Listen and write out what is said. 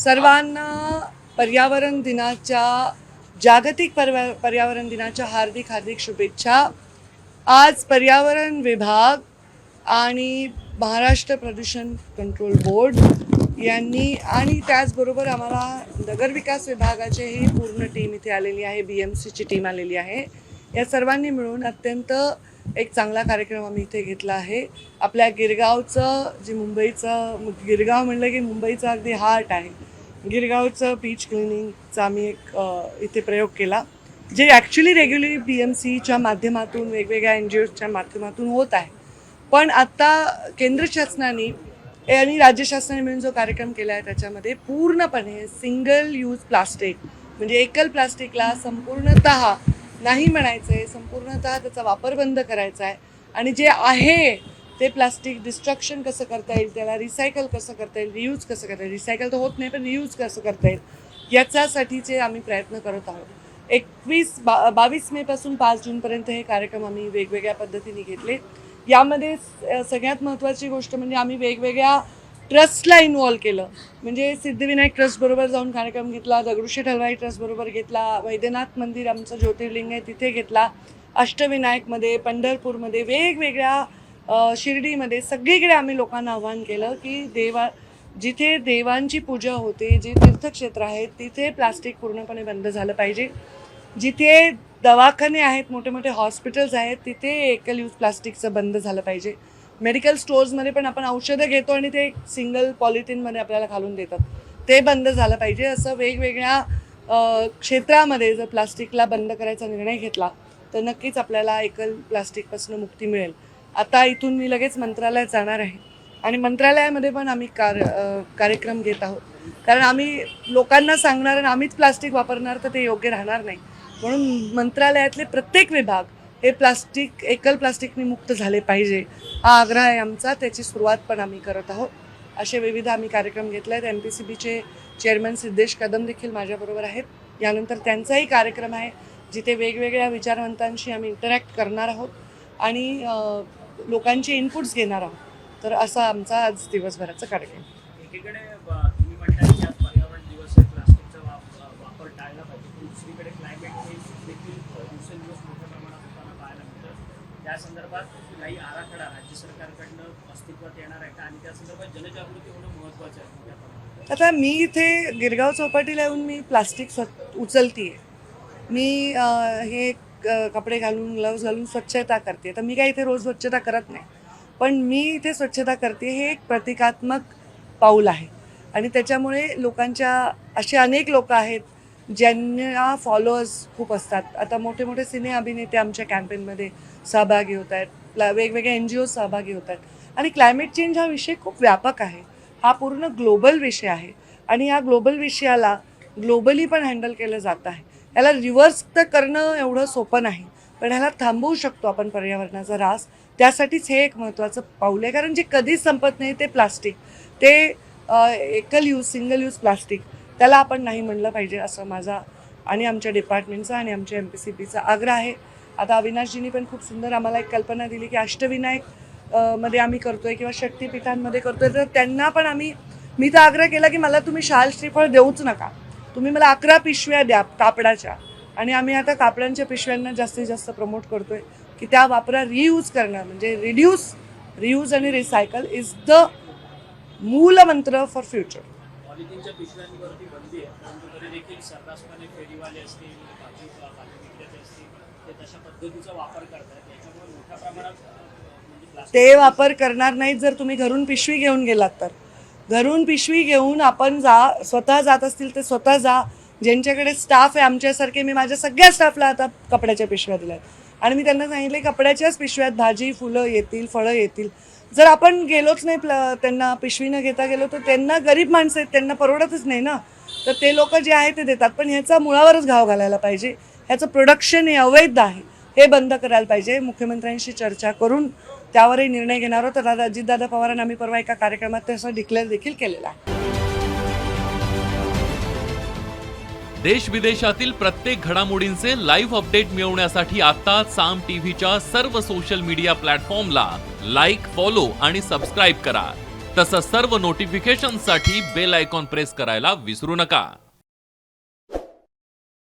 सर्वांना पर्यावरण दिनाच्या जागतिक पर्या पर्यावरण दिनाच्या हार्दिक हार्दिक शुभेच्छा. आज पर्यावरण विभाग आणि महाराष्ट्र प्रदूषण कंट्रोल बोर्ड यांनी आणि त्याचबरोबर आम्हाला नगरविकास विभागाचीही पूर्ण टीम इथे आलेली आहे बी एम सीची टीम आलेली आहे. या सर्वांनी मिळून अत्यंत एक चांगला कार्यक्रम आम्ही इथे घेतला आहे. आपल्या गिरगावचं जे मुंबईचं गिरगाव म्हणलं की मुंबईचं अगदी हार्ट आहे. गिरगावचं बीच क्लिनिंगचा आम्ही एक इथे प्रयोग केला जे ॲक्च्युली रेग्युलर बी एम सीच्या माध्यमातून वेगवेगळ्या एन जी ओच्या माध्यमातून होत आहे. पण आत्ता केंद्र शासनाने आणि राज्य शासनाने मिळून जो कार्यक्रम केला आहे त्याच्यामध्ये पूर्णपणे सिंगल यूज प्लास्टिक म्हणजे एकल प्लास्टिकला संपूर्णत नाही म्हणायचं आहे संपूर्णतः त्याचा वापर बंद करायचा आहे. आणि जे आहे ते प्लास्टिक डिस्ट्रक्शन कसं करता येईल त्याला रिसायकल कसं करता येईल रियूज कसं करता येईल. रिसायकल तर होत नाही पण रियूज कसं करता येईल याच्यासाठीचे आम्ही प्रयत्न करत आहोत. एकवीस बा बावीस मेपासून पाच जूनपर्यंत हे कार्यक्रम आम्ही वेगवेगळ्या पद्धतीने घेतले. यामध्ये स- सगळ्यात महत्त्वाची गोष्ट म्हणजे आम्ही वेगवेगळ्या ट्रस्टला इन्वॉल्व केलं. म्हणजे सिद्धिविनायक ट्रस्टबरोबर जाऊन कार्यक्रम घेतला दगडूशेठ हलवाई ट्रस्टबरोबर घेतला वैद्यनाथ मंदिर आमचं ज्योतिर्लिंग आहे तिथे घेतला अष्टविनायकमध्ये पंढरपूरमध्ये वेगवेगळ्या शिर्डीमध्ये सगळीकडे आम्ही लोकांना आव्हान केलं की देवा जिथे देवांची पूजा होते जे तीर्थक्षेत्र आहेत तिथे प्लास्टिक पूर्णपणे बंद झालं पाहिजे. जिथे दवाखाने आहेत मोठे मोठे हॉस्पिटल्स आहेत तिथे एकल यूज प्लास्टिकचं बंद झालं पाहिजे. मेडिकल स्टोर्समध्ये पण आपण औषधं घेतो आणि ते सिंगल पॉलिथिनमध्ये आपल्याला घालून देतात. ते बंद झालं पाहिजे. असं वेगवेगळ्या क्षेत्रामध्ये जर प्लास्टिकला बंद करायचा निर्णय घेतला तर नक्कीच आपल्याला एकल प्लास्टिकपासून मुक्ती मिळेल. आता इथून मी लगेच मंत्रालयात जाणार आहे. आणि मंत्रालयामध्ये पण आम्ही कार कार्यक्रम घेत आहोत. कारण आम्ही लोकांना सांगणार आणि आम्हीच प्लास्टिक वापरणार तर ते योग्य राहणार नाही. म्हणून मंत्रालयातले प्रत्येक विभाग हे प्लास्टिक एकल प्लास्टिकने मुक्त झाले पाहिजे. हा आग्रह आहे आमचा. त्याची सुरुवात पण आम्ही करत आहोत. असे विविध आम्ही कार्यक्रम घेतले आहेत. एम पी सी बीचे चेअरमन सिद्धेश कदम देखील माझ्याबरोबर आहेत. यानंतर त्यांचाही कार्यक्रम आहे जिथे वेगवेगळ्या विचारवंतांशी आम्ही इंटरॅक्ट करणार आहोत. आणि लोकांचे इनपुट्स घेणार आहोत. तर असा आमचा आज दिवसभराचा कार्यक्रम. एकीकडे तुम्ही म्हणताय की आज पर्यावरण दिवस आहे प्लास्टिकचा वाप- वापर टाळला पाहिजे पण दुसरीकडे क्लायमेट चेंज देखील दिवसेंदिवस मोठ्या प्रमाणात होताना पाहायला मिळतं. त्या संदर्भात काही आराखडा राज्य सरकारकडनं अस्तित्वात येणार आहे का? आणि त्या संदर्भात जनजागृती होणं महत्त्वाचं आहे मोठ्या प्रमाणात. आता मी इथे गिरगाव चौपाटीला येऊन मी प्लास्टिक स्व उचलतीये. मी हे कपडे घालून ग्लव्ज घालून स्वच्छता करते. तर मी काय इथे रोज स्वच्छता करत नाही. पण मी इथे स्वच्छता करते हे एक प्रतिकात्मक पाऊल आहे. आणि त्याच्यामुळे लोकांच्या असे अनेक लोक आहेत ज्यांना फॉलोअर्स खूप असतात. आता मोठे मोठे सिने अभिनेते आमच्या कॅम्पेनमध्ये सहभागी होत आहेत. प्ला- एन जी ओ सहभागी होत आहेत. आणि क्लायमेट चेंज हा विषय खूप व्यापक आहे. हा पूर्ण ग्लोबल विषय आहे. आणि या ग्लोबल विषयाला ग्लोबली पण हँडल केलं जात आहे. याला रिव्हर्स तर करणं एवढं सोपं नाही. पण ह्याला थांबवू शकतो आपण पर्यावरणाचा ऱ्हास त्यासाठीच हे एक महत्त्वाचं पाऊल आहे. कारण जे कधीच संपत नाही ते प्लास्टिक ते एकल यूज सिंगल यूज प्लास्टिक त्याला आपण नाही म्हणलं पाहिजे असं माझा आणि आमच्या डिपार्टमेंटचा आणि आमच्या एम पी सी पीचा आग्रह आहे. आता अविनाशजींनी पण खूप सुंदर आम्हाला एक कल्पना दिली की अष्टविनायकमध्ये आम्ही करतोय किंवा शक्तिपीठांमध्ये करतोय. तर त्यांना पण आम्ही मी तर आग्रह केला की मला तुम्ही शाल श्रीफळ देऊच नका. तुम्ही मला अकरा पिशव्या द्या कापडाच्या. आणि आम्ही आता कापडांच्या पिशव्यांना जास्तीत जास्त प्रमोट करतोय की त्या वापरा रियूज करणं म्हणजे रिड्यूस रियूज आणि recycle is the mool mantra for future म्हणजे ते वापर करणार नाहीत जर तुम्ही घरून पिशवी घेऊन गेलात तर. घरून पिशवी घेऊन आपण जा स्वतः जात असतील ते स्वतः जा. ज्यांच्याकडे स्टाफ आहे आमच्यासारखे मी माझ्या सगळ्या स्टाफला आता कपड्याच्या पिशव्या दिल्या आणि मी त्यांना सांगितले कपड्याच्याच पिशव्यात भाजी फुलं येतील फळं येतील. जर आपण गेलोच नाही प्ल- त्यांना पिशवी न घेता गेलो तर त्यांना गरीब माणसं आहेत. त्यांना परवडतच नाही ना. तर ते लोक जे आहे ते देतात. पण ह्याचा मुळावरच घाव घालायला पाहिजे. ह्याचं प्रोडक्शन हे अवैध आहे. हे बंद करायला पाहिजे. मुख्यमंत्र्यांशी चर्चा करून त्यावरही निर्णय घेणार आहोत. तर अजितदादा पवारांना आम्ही परवा एका कार्यक्रमात तसं डिक्लेअर देखील केलेला आहे. देश विदेशातील प्रत्येक घडामोडींचे लाईव्ह अपडेट मिळवण्यासाठी आता साम टीव्हीच्या सर्व सोशल मीडिया प्लॅटफॉर्मला लाईक फॉलो आणि सबस्क्राईब करा. तसंच सर्व नोटिफिकेशनसाठी बेल आयकॉन प्रेस करायला विसरू नका.